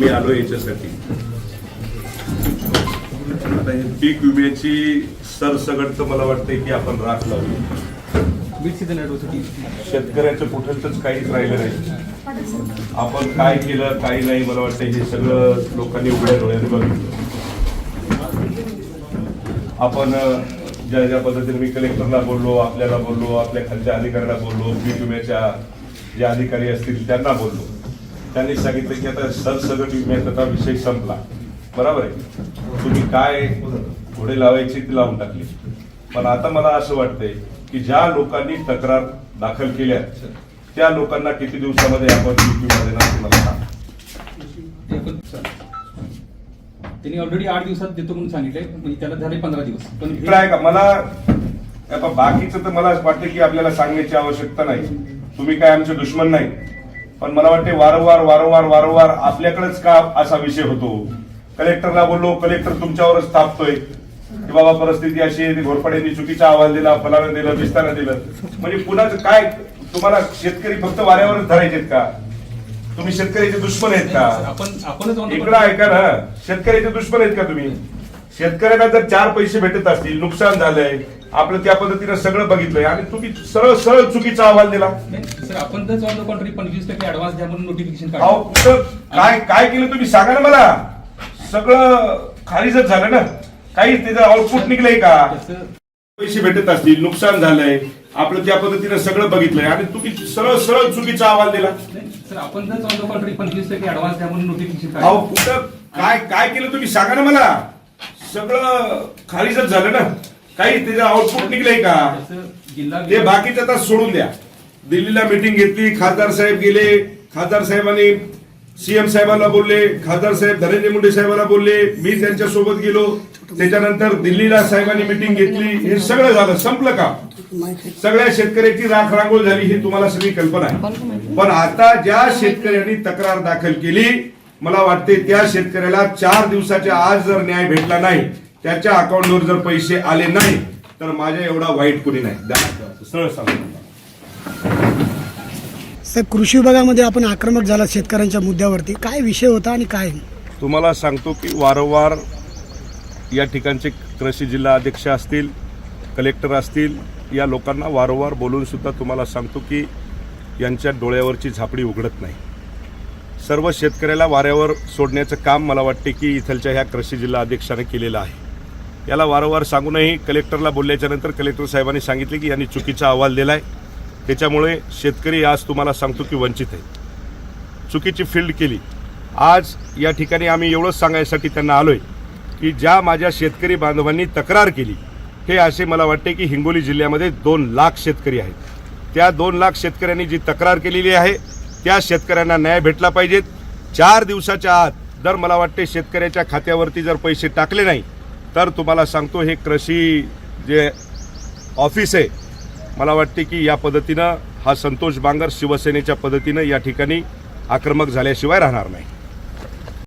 आम्ही आलो याच्यासाठी. आता हे पीक विम्याची सरसगट तर मला वाटतंय की आपण राख लावली शेतकऱ्याचं कुठंच काहीच राहिलं नाही. आपण काय केलं काही नाही मला वाटतं हे सगळं लोकांनी उघड्या डोळ्याने बघितलं. आपण ज्या ज्या पद्धतीने मी कलेक्टरला बोललो आपल्याला बोललो आपल्या खालच्या अधिकाऱ्यांना बोललो पीक विम्याच्या जे अधिकारी असतील त्यांना बोललो. त्यांनी सांगितलं की आता सरसगट विम्याचा विषय संपला. बरोबर आहे? तुम्ही काय घोडे लावायची ती लावून टाकली. पण आता मला असं वाटतंय की ज्या लोकांनी तक्रार दाखल केल्या त्या लोकांना किती दिवसामध्ये आपण त्यांनी ऑलरेडी आठ दिवसात देतो म्हणून सांगितलंय म्हणजे त्याला झाले पंधरा दिवस. पण इकडं आहे का मला बाकीचं तर मला वाटतं की आपल्याला सांगण्याची आवश्यकता नाही. तुम्ही काय आमचे दुश्मन नाही. पण मला वाटते वारंवार वारंवार वारंवार आपल्याकडेच का असा विषय होतो? कलेक्टरला बोललो कलेक्टर तुमच्यावरच तापतोय की बाबा परिस्थिती अशी आहे घोरपड्यांनी चुकीचा अहवाल दिला फलानं दिलं बिस्तानं दिलं. म्हणजे पुन्हा काय तुम्हाला शेतकरी फक्त वाऱ्यावरच धरायचेत का? तुम्ही शेतकऱ्याचे दुश्मन आहेत का? आपण आपणच इकडं ऐका ना. शेतकऱ्याचे दुश्मन आहेत का तुम्ही? शेतकऱ्यांना जर चार पैसे भेटत असतील नुकसान झालंय आपलं त्या पद्धतीनं सगळं बघितलंय आणि तुम्ही सरळ सरळ चुकीचा अहवाल दिला. सर आपण तर ऑन द कॉन्ट्री पंचवीस टक्के ऍडव्हान्स द्या म्हणून नोटिफिकेशन अहो कुठं काय काय केलं तुम्ही? सांगा ना मला. सगळं खारीजच झालं ना. काही त्याचं आउटपुट निघलंय का? पैसे भेटत असतील नुकसान झालंय आपलं त्या पद्धतीनं सगळं बघितलंय आणि तुम्ही सरळ सरळ चुकीचा अहवाल दिला. नाही, सर आपण तर ऑन द कॉन्ट्री पंचवीस टक्के ऍडव्हान्स द्या म्हणून नोटिफिकेशन अहो कुठं काय काय केलं तुम्ही? सांगा ना मला. सगळं खारीजच झालं ना. काही त्याचं आउटपुट निघलंय का? जिल्हा ते बाकीचं आता सोडून द्या. दिल्लीला मिटिंग घेतली खासदार साहेब गेले खासदार साहेबांनी सीएम साहेबांना बोलले खासदार साहेब धनंजय मुंडे साहेबांना बोलले मी त्यांच्यासोबत गेलो. त्याच्यानंतर दिल्लीला साहेबांनी मिटिंग घेतली. हे सगळं झालं संपलं का सगळ्या शेतकऱ्याची राख रांगोळ झाली ही तुम्हाला सगळी कल्पना आहे. पण आता ज्या शेतकऱ्यांनी तक्रार दाखल केली मला वाटते त्या शेतकऱ्याला चार दिवसाच्या आज जर न्याय भेटला नाही त्याच्या अकाउंटवर जर पैसे आले नाही तर माझ्या एवढा वाईट कुणी नाही. द्या. सरळ सांगतो. सर कृषी विभागामध्ये आपण आक्रमक झाला शेतकऱ्यांच्या मुद्द्यावरती. काय विषय होता आणि काय? तुम्हाला सांगतो की वारंवार या ठिकाणचे कृषी जिल्हा अध्यक्ष असतील कलेक्टर असतील या लोकांना वारंवार बोलून सुद्धा तुम्हाला सांगतो की यांच्या डोळ्यावरची झापडी उघडत नाही. सर्व शेतकऱ्याला वाऱ्यावर सोडण्याचं काम मला वाटते की इथलच्या ह्या कृषी जिल्हा अध्यक्षाने केलेलं आहे. याला वारंवार सांगूनही कलेक्टरला बोलल्याच्यानंतर कलेक्टर साहेबांनी सांगितले की यांनी चुकीचा अहवाल दिला आहे त्याच्यामुळे शेतकरी आज तुम्हाला सांगतो की वंचित आहे. चुकीची फील्ड केली. आज या ठिकाणी आम्ही एवढंच सांगायसाठी त्यांना आलो आहे की ज्या माझ्या शेतकरी बांधवांनी तक्रार केली हे असे मला वाटते की हिंगोली जिल्ह्यामध्ये दोन लाख शेतकरी आहेत. त्या दोन लाख शेतकऱ्यांनी जी तक्रार केलेली आहे त्या शेतकऱ्यांना न्याय भेटला पाहिजेत. चार दिवसाच्या आत जर मला वाटते शेतकऱ्याच्या खात्यावरती जर पैसे टाकले नाही तर तुम्हाला सांगतो हे कृषी जे ऑफिस आहे मला वाटते की या पद्धतीनं हा संतोष बांगर शिवसेनेच्या पद्धतीनं या ठिकाणी आक्रमक झाल्याशिवाय राहणार नाही.